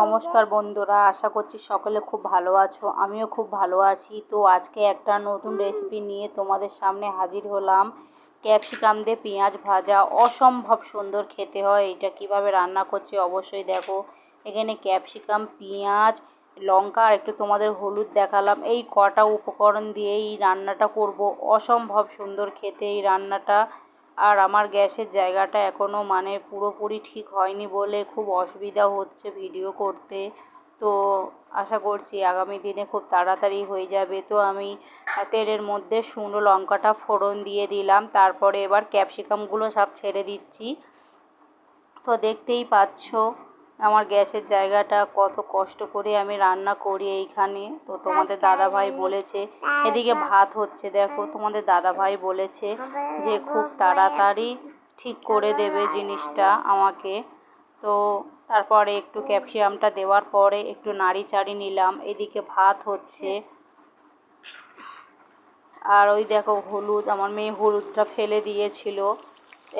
নমস্কার বন্ধুরা আশা করছি সকলে খুব ভালো আছো আমিও খুব ভালো আছি। তো আজকে একটা নতুন রেসিপি নিয়ে তোমাদের সামনে হাজির হলাম। ক্যাপসিকাম দিয়ে পেঁয়াজ ভাজা অসম্ভব সুন্দর খেতে হয় এটা কীভাবে রান্না করছি অবশ্যই দেখো। এখানে ক্যাপসিকাম পেঁয়াজ লঙ্কা আর একটু তোমাদের হলুদ দেখালাম। এই কটা উপকরণ দিয়ে এই রান্নাটা করব অসম্ভব সুন্দর খেতে এই রান্নাটা। আর আমার গ্যাসের জায়গাটা এখনও মানে পুরোপুরি ঠিক হয়নি বলে খুব অসুবিধা হচ্ছে ভিডিও করতে। তো আশা করছি আগামী দিনে খুব তাড়াতাড়ি হয়ে যাবে। তো আমি তেলের মধ্যে শুকনো লঙ্কাটা ফোড়ন দিয়ে দিলাম, তারপরে এবার ক্যাপসিকামগুলো সব ছেড়ে দিচ্ছি। তো দেখতেই পাচ্ছ আমার গ্যাসের জায়গাটা কত কষ্ট করে আমি রান্না করি এইখানে। তো তোমাদের দাদা ভাই বলেছে, এদিকে ভাত হচ্ছে, দেখো তোমাদের দাদা ভাই বলেছে যে খুব তাড়াতাড়ি ঠিক করে দেবে জিনিসটা আমাকে। তো তারপরে একটু ক্যাপসিয়ামটা দেওয়ার পরে একটু নাড়ি চাড়ি নিলাম, এদিকে ভাত হচ্ছে। আর ওই দেখো হলুদ, আমার মেয়ে হলুদটা ফেলে দিয়েছিল।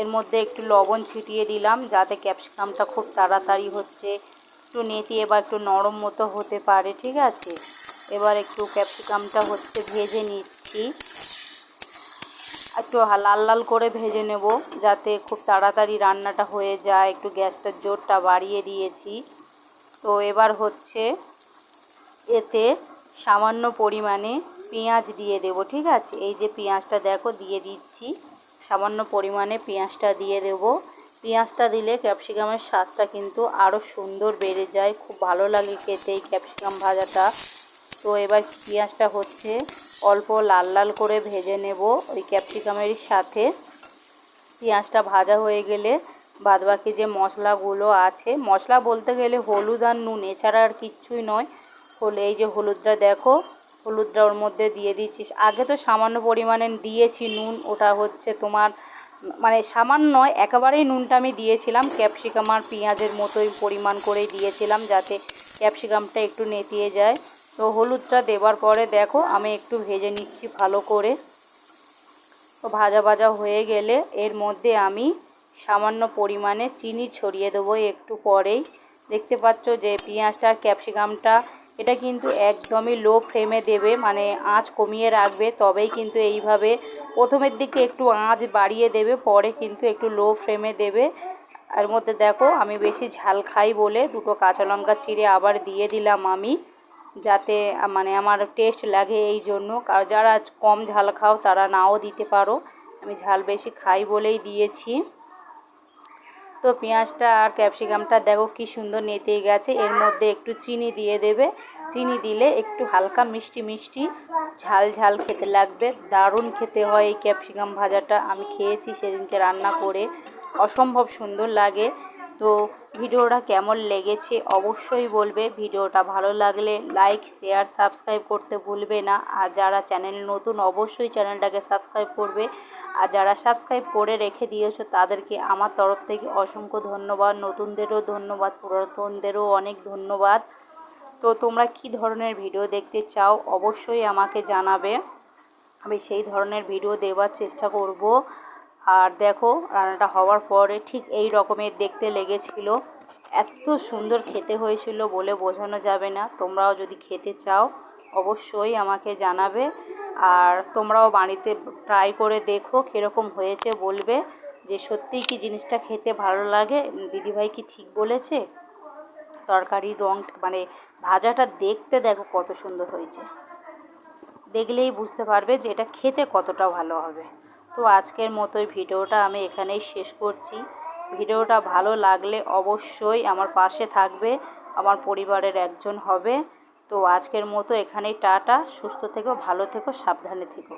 এর মধ্যে একটু লবণ ছিটিয়ে দিলাম, যাতে ক্যাপসিকামটা খুব তাড়াতাড়ি হচ্ছে। একটু নেতিয়ে বা একটু নরম মতো হতে পারে, ঠিক আছে? এবার একটু ক্যাপসিকামটা হচ্ছে ভেজে নিচ্ছি। একটু লাল লাল করে ভেজে নেব, যাতে খুব তাড়াতাড়ি রান্নাটা হয়ে যায়। একটু গ্যাসটার জোরটা বাড়িয়ে দিয়েছি। তো এবার হচ্ছে এতে সামান্য পরিমাণে পেঁয়াজ দিয়ে দেব, ঠিক আছে? এই যে পেঁয়াজটা দেখো, দিয়ে দিচ্ছি। সামান্য পরিমাণে পেঁয়াজটা দিয়ে দেব। পেঁয়াজটা দিলে ক্যাপসিকামের স্বাদটা কিন্তু আরও সুন্দর বেড়ে যায়। খুব ভালো লাগে খেতে এই ক্যাপসিকাম ভাজাটা। তো এবার পেঁয়াজটা হচ্ছে অল্প লাল লাল করে ভেজে নেব ওই ক্যাপসিকামের সাথে। পেঁয়াজটা ভাজা হয়ে গেলে বাদবাকি যে মশলাগুলো আছে, মশলা বলতে গেলে হলুদ আর নুন, এছাড়া আর কিচ্ছুই নয়। হলে এই যে হলুদটা দেখো হলুদটা ওর মধ্যে দিয়ে দিচ্ছিস। আগে তো সামান্য পরিমাণে দিয়েছি নুন, ওটা হচ্ছে তোমার মানে সামান্য একেবারেই নুনটা আমি দিয়েছিলাম। ক্যাপসিকাম আর পেঁয়াজের মতোই পরিমাণ করেই দিয়েছিলাম যাতে ক্যাপসিকামটা একটু নেতিয়ে যায়। তো হলুদটা দেওয়ার পরে দেখো, আমি একটু ভেজে নিচ্ছি ভালো করে। তো ভাজা ভাজা হয়ে গেলে এর মধ্যে আমি সামান্য পরিমাণে চিনি ছড়িয়ে দেবো একটু পরেই। দেখতে পাচ্ছ যে পেঁয়াজটা ক্যাপসিকামটা এটা কিন্তু একদমই লো ফ্লেমে দেবে মানে আঁচ কমিয়ে রাখবে, তবেই কিন্তু এইভাবে প্রথমের দিকে একটু আঁচ বাড়িয়ে দেবে, পরে কিন্তু একটু লো ফ্লেমে দেবে। এর মধ্যে দেখো, আমি বেশি ঝাল খাই বলে দুটো কাঁচা লঙ্কা চিড়ে আবার দিয়ে দিলাম আমি, যাতে মানে আমার টেস্ট লাগে এই জন্য। কারণ যারা কম ঝাল খাও তারা নাও দিতে পারো। আমি ঝাল বেশি খাই বলেই দিয়েছি। তো পেঁয়াজটা আর ক্যাপসিকামটা দেখো কি সুন্দর নেতে গেছে। এর মধ্যে একটু চিনি দিয়ে দেবে। চিনি দিলে একটু হালকা মিষ্টি মিষ্টি ঝাল ঝাল খেতে লাগবে। দারুণ খেতে হয় এই ক্যাপসিকাম ভাজাটা। আমি খেয়েছি সেদিনকে রান্না করে। অসম্ভব সুন্দর লাগে। তো ভিডিওটা কেমন লেগেছে অবশ্যই বলবে। ভিডিওটা ভালো লাগলে লাইক শেয়ার সাবস্ক্রাইব করতে ভুলবে না। আর যারা চ্যানেল নতুন অবশ্যই চ্যানেলটাকে সাবস্ক্রাইব করবে। আর যারা সাবস্ক্রাইব করে রেখে দিয়েছ তাদেরকে আমার তরফ থেকে অসংখ্য ধন্যবাদ। নতুনদেরও ধন্যবাদ, পুরাতনদেরও অনেক ধন্যবাদ। তো তোমরা কি ধরনের ভিডিও দেখতে চাও অবশ্যই আমাকে জানাবে। আমি সেই ধরনের ভিডিও দেওয়ার চেষ্টা করব। আর দেখো, রান্নাটা হওয়ার পরে ঠিক এই রকমের দেখতে লেগেছিল। এত সুন্দর খেতে হয়েছিল বলে বোঝানো যাবে না। তোমরাও যদি খেতে চাও, অবশ্যই আমাকে জানাবে। আর তোমরাও বাড়িতে ট্রাই করে দেখো কীরকম হয়েছে, বলবে যে সত্যিই কি জিনিসটা খেতে ভালো লাগে। দিদিভাই কি ঠিক বলেছে? তরকারির রং মানে ভাজাটা দেখতে দেখো কত সুন্দর হয়েছে। দেখলেই বুঝতে পারবে যে এটা খেতে কতটা ভালো হবে। তো আজকের মতোই ভিডিওটা আমি এখানেই শেষ করছি। ভিডিওটা ভালো লাগলে অবশ্যই আমার পাশে থাকবে, আমার পরিবারের একজন হবে। তো আজকের মতো এখানেই টাটা। সুস্থ থেকো, ভালো থেকো, সাবধানে থেকো।